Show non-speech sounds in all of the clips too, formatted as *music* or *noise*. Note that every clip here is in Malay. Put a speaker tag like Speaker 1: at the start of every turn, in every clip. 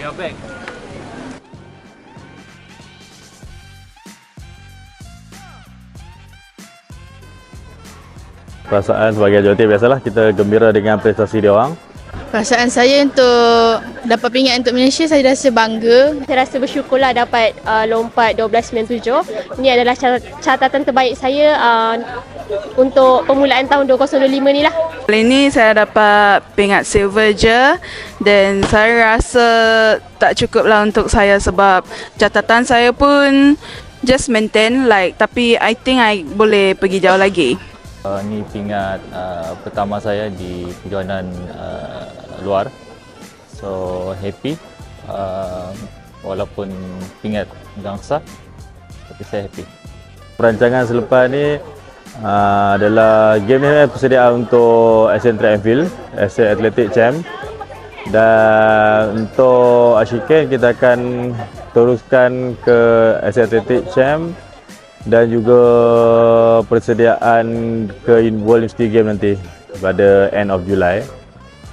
Speaker 1: We are back.
Speaker 2: Perasaan sebagai tim biasalah kita gembira dengan prestasi dia orang.
Speaker 3: Perasaan saya untuk dapat pingat untuk Malaysia, saya rasa bangga.
Speaker 4: Saya rasa bersyukurlah dapat uh, lompat 1297. Ini adalah cat- catatan terbaik saya uh, untuk permulaan tahun 2025 ni lah.
Speaker 5: Kali ni saya dapat pingat silver je dan saya rasa tak cukup lah untuk saya sebab catatan saya pun just maintain like tapi I think I boleh pergi jauh lagi.
Speaker 1: Uh, ni pingat uh, pertama saya di kejohanan uh, luar. So happy. Uh, walaupun pingat yang sah tapi saya happy.
Speaker 2: Perancangan selepas ni uh, adalah game ni persediaan untuk Asian Track and Field, Asian Athletic Champ. Dan untuk Ashiken kita akan teruskan ke Asian Athletic Champ dan juga persediaan ke World University Game nanti pada end of July.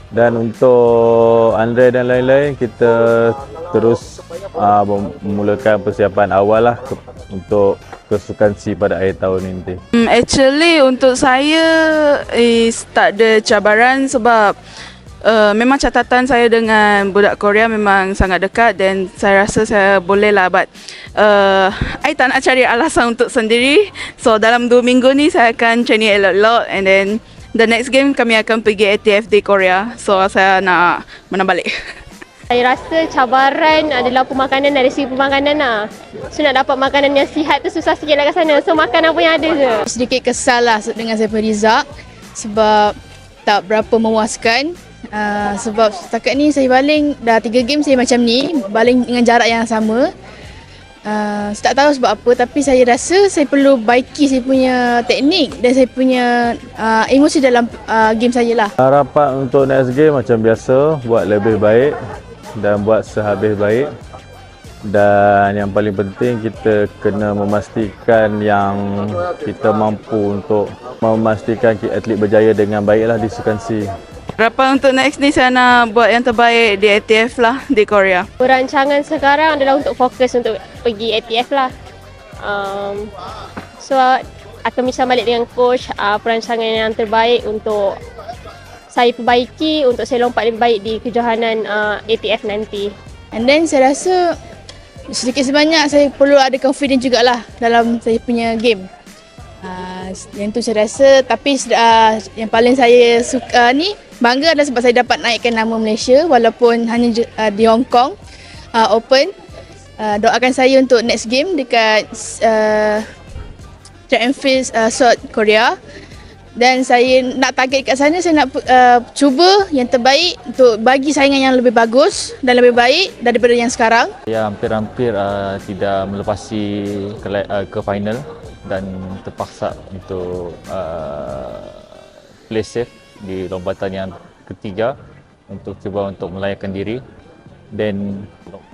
Speaker 2: Dan untuk Andre dan lain-lain kita terus uh, memulakan persiapan awal lah ke, untuk kesukan C pada akhir tahun ini.
Speaker 5: Hmm, actually untuk saya is tak ada cabaran sebab uh, memang catatan saya dengan budak Korea memang sangat dekat dan saya rasa saya boleh lah but uh, I tak nak cari alasan untuk sendiri so dalam dua minggu ni saya akan training elok-elok and then the next game kami akan pergi ATF di Korea so saya nak menang balik. *laughs*
Speaker 4: Saya rasa cabaran adalah pemakanan dari segi pemakanan lah. So nak dapat makanan yang sihat tu susah sikit lah kat sana. So makan apa yang ada je.
Speaker 3: Sedikit kesal lah dengan saya result sebab tak berapa memuaskan. Uh, sebab setakat ni saya baling dah tiga game saya macam ni, baling dengan jarak yang sama. Uh, tak tahu sebab apa tapi saya rasa saya perlu baiki saya punya teknik dan saya punya uh, emosi dalam uh, game saya lah.
Speaker 2: Harapan untuk next game macam biasa buat lebih baik dan buat sehabis baik. Dan yang paling penting kita kena memastikan yang kita mampu untuk memastikan atlet berjaya dengan baiklah di Sukan C.
Speaker 5: Harapan untuk next ni saya nak buat yang terbaik di ATF lah di Korea.
Speaker 4: Perancangan sekarang adalah untuk fokus untuk pergi ATF lah. Um, so akan bisa balik dengan coach uh, perancangan yang terbaik untuk saya perbaiki untuk saya lompat lebih baik di kejohanan uh, ATF nanti.
Speaker 3: And then saya rasa sedikit sebanyak saya perlu ada confidence jugalah dalam saya punya game. Uh, yang tu saya rasa tapi uh, yang paling saya suka ni bangga adalah sebab saya dapat naikkan nama Malaysia walaupun hanya uh, di Hong Kong uh, Open. Uh, doakan saya untuk next game dekat uh, track and field uh, South Korea. Dan saya nak target kat sana, saya nak uh, cuba yang terbaik untuk bagi saingan yang lebih bagus dan lebih baik daripada yang sekarang.
Speaker 1: Saya hampir-hampir uh, tidak melepasi ke, uh, ke final dan terpaksa untuk uh, play safe di lompatan yang ketiga untuk cuba untuk melayakan diri. Dan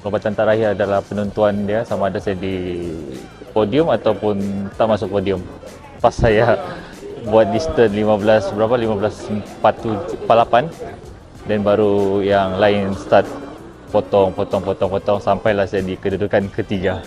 Speaker 1: lompatan terakhir adalah penentuan dia sama ada saya di podium ataupun tak masuk podium. Pas saya buat distance 15 berapa? 15 47 48 dan baru yang lain start potong potong potong potong sampailah saya di kedudukan ketiga